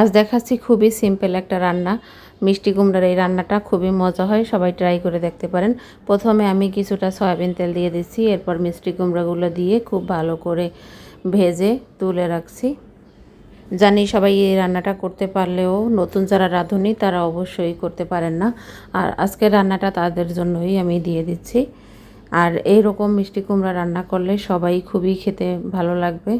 আজ দেখাচ্ছি খুবই সিম্পল একটা রান্না। মিষ্টি কুমড়ার এই রান্নাটা খুবই মজা হয়, সবাই ট্রাই করে দেখতে পারেন। প্রথমে আমি কিছুটা সয়াবিন তেল দিয়ে দিচ্ছি, এরপর মিষ্টি কুমড়াগুলো দিয়ে খুব ভালো করে ভেজে তুলে রাখছি। জানি সবাই এই রান্নাটা করতে পারলেও নতুন যারা রাঁধুনি, তারা অবশ্যই করতে পারেন না। আর আজকের রান্নাটা তাদের জন্যই আমি দিয়ে দিচ্ছি। আর এই রকম মিষ্টি কুমড়া রান্না করলে সবাই খুবই খেতে ভালো লাগবে।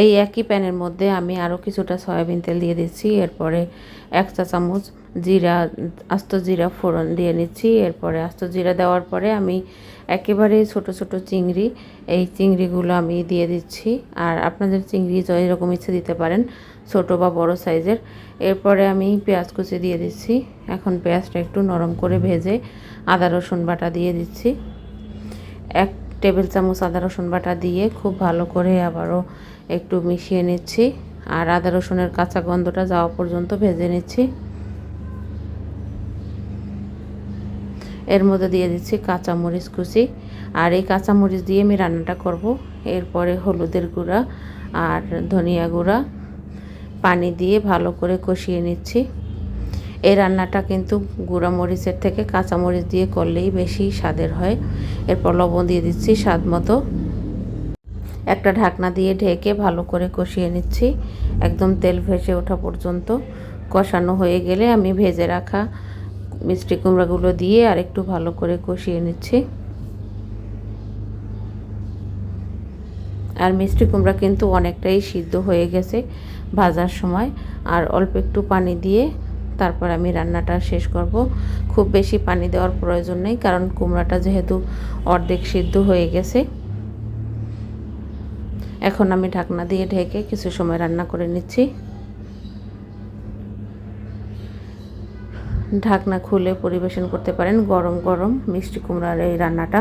এই একই প্যানের মধ্যে আমি আরও কিছুটা সয়াবিন তেল দিয়ে দিচ্ছি। এরপরে এক চা চামচ জিরা, আস্ত জিরা ফোড়ন দিয়ে নিচ্ছি। এরপরে আস্ত জিরা দেওয়ার পরে আমি একেবারে ছোট ছোট চিংড়ি, এই চিংড়িগুলো আমি দিয়ে দিচ্ছি। আর আপনাদের চিংড়ি এরকম ইচ্ছে দিতে পারেন, ছোট বা বড় সাইজের। এরপরে আমি পেঁয়াজ কুচি দিয়ে দিচ্ছি। এখন পেঁয়াজটা একটু নরম করে ভেজে আদা, রসুন বাটা দিয়ে দিচ্ছি। এক টেবিল চামচ আদা রসুন বাটা দিয়ে খুব ভালো করে আবারও একটু মিশিয়ে নিচ্ছি। আর আদা রসুনের কাঁচা গন্ধটা যাওয়া পর্যন্ত ভেজে নিচ্ছি। এর মধ্যে দিয়ে দিচ্ছি কাঁচামরিচ কুচি। আর এই কাঁচামরিচ দিয়ে আমি রান্নাটা করব। এরপরে হলুদের গুঁড়া আর ধনিয়া গুঁড়া। পানি দিয়ে ভালো করে কষিয়ে নিচ্ছি। এই রান্নাটা কিন্তু গুঁড়া মরিচের থেকে কাঁচা মরিচ দিয়ে করলেই বেশি স্বাদের হয়। এরপর লবণ দিয়ে দিচ্ছি স্বাদ মতো। একটা ঢাকনা দিয়ে ঢেকে ভালো করে কষিয়ে নিচ্ছি। একদম তেল ভেসে ওঠা পর্যন্ত। কষানো হয়ে গেলে আমি ভেজে রাখা মিষ্টি কুমড়াগুলো দিয়ে আর একটু ভালো করে কষিয়ে নিচ্ছি। আর মিষ্টি কুমড়া কিন্তু অনেকটাই সিদ্ধ হয়ে গেছে ভাজার সময়। আর অল্প একটু পানি দিয়ে তারপর আমি রান্নাটা শেষ করব। খুব বেশি পানি দেওয়ার প্রয়োজন নেই, কারণ কুমড়াটা যেহেতু অর্ধেক সিদ্ধ হয়ে গেছে। এখন আমি ঢাকনা দিয়ে ঢেকে কিছু সময় রান্না করে নিচ্ছি। ঢাকনা খুলে পরিবেশন করতে পারেন গরম গরম মিষ্টি কুমড়ার এই রান্নাটা।